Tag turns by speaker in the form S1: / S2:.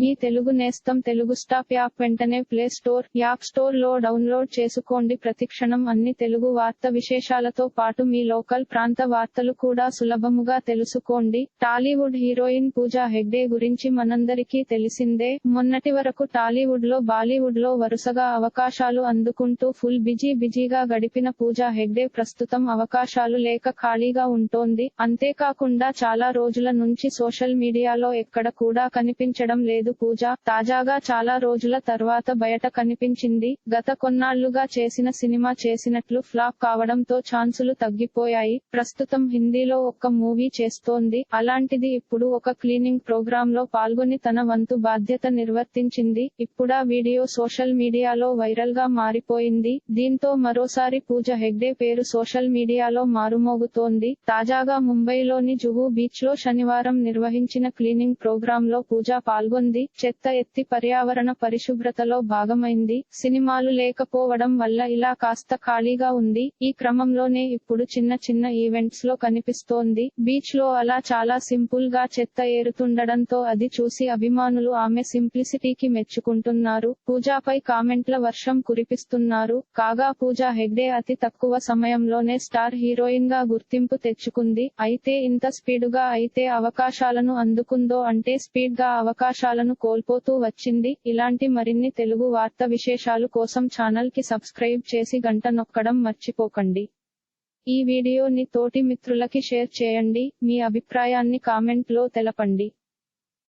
S1: మీ తెలుగు నేస్తం Telugu stop app వెంటనే play store app స్టోర్లో డౌన్లోడ్ చేసుకోండి. ప్రతిక్షణం అన్ని తెలుగు వార్త విశేషాలతో పాటు మీ లోకల్ ప్రాంత వార్తలు కూడా సులభముగా తెలుసుకోండి. టాలీవుడ్ హీరోయిన్ పూజా హెగ్డే గురించి మనందరికీ తెలిసిందే. మొన్నటి వరకు టాలీవుడ్లో బాలీవుడ్లో వరుసగా అవకాశాలు అందుకుంటూ ఫుల్ బిజీ బిజీగా గడిపిన పూజా హెగ్డే ప్రస్తుతం అవకాశాలు లేక ఖాళీగా ఉంటోంది. అంతేకాకుండా చాలా రోజుల నుంచి సోషల్ మీడియాలో ఎక్కడ కూడా కనిపించడం లేదు. పూజ. తాజాగా చాలా రోజుల తర్వాత బయట కనిపించింది. గత కొన్నాళ్ళుగా చేసిన సినిమా చేసినట్లు ఫ్లాప్ కావడంతో ఛాన్సులు తగ్గిపోయాయి. ప్రస్తుతం హిందీలో ఒక్క మూవీ చేస్తోంది. అలాంటిది ఇప్పుడు ఒక క్లీనింగ్ ప్రోగ్రామ్లో పాల్గొని తన వంతు బాధ్యత నిర్వర్తించింది. ఇప్పుడా వీడియో సోషల్ మీడియాలో వైరల్గా మారిపోయింది. దీంతో మరోసారి పూజ హెగ్డే పేరు సోషల్ మీడియాలో మారుమోగుతోంది. తాజాగా ముంబైలోని జుహు బీచ్లో శనివారం నిర్వహించిన క్లీనింగ్ ప్రోగ్రామ్లో పూజ పాల్గొంది. చెత్త ఎత్తి పర్యావరణ పరిశుభ్రతలో భాగమైంది. సినిమాలు లేకపోవడం వల్ల ఇలా కాస్త ఖాళీగా ఉంది. ఈ క్రమంలోనే ఇప్పుడు చిన్న చిన్న ఈవెంట్స్లో కనిపిస్తోంది. బీచ్లో అలా చాలా సింపుల్గా చెత్త ఏరుతుండడంతో అది చూసి అభిమానులు ఆమె సింప్లిసిటీకి మెచ్చుకుంటున్నారు. పూజాపై కామెంట్ల వర్షం కురిపిస్తున్నారు. కాగా పూజా హెగ్డే అతి తక్కువ సమయంలోనే స్టార్ హీరోయిన్గా గుర్తింపు తెచ్చుకుంది. అయితే ఇంత స్పీడుగా అయితే అవకాశాలను అందుకుందో అంటే స్పీడ్గా అవకాశాలను కోల్పోతూ వచ్చింది. ఇలాంటి మరిన్ని తెలుగు వార్త విశేషాలు కోసం ఛానల్కి సబ్స్క్రైబ్ చేసి గంట నొక్కడం మర్చిపోకండి. ఈ వీడియోని తోటి మిత్రులకి షేర్ చేయండి. మీ అభిప్రాయాన్ని కామెంట్లో తెలపండి.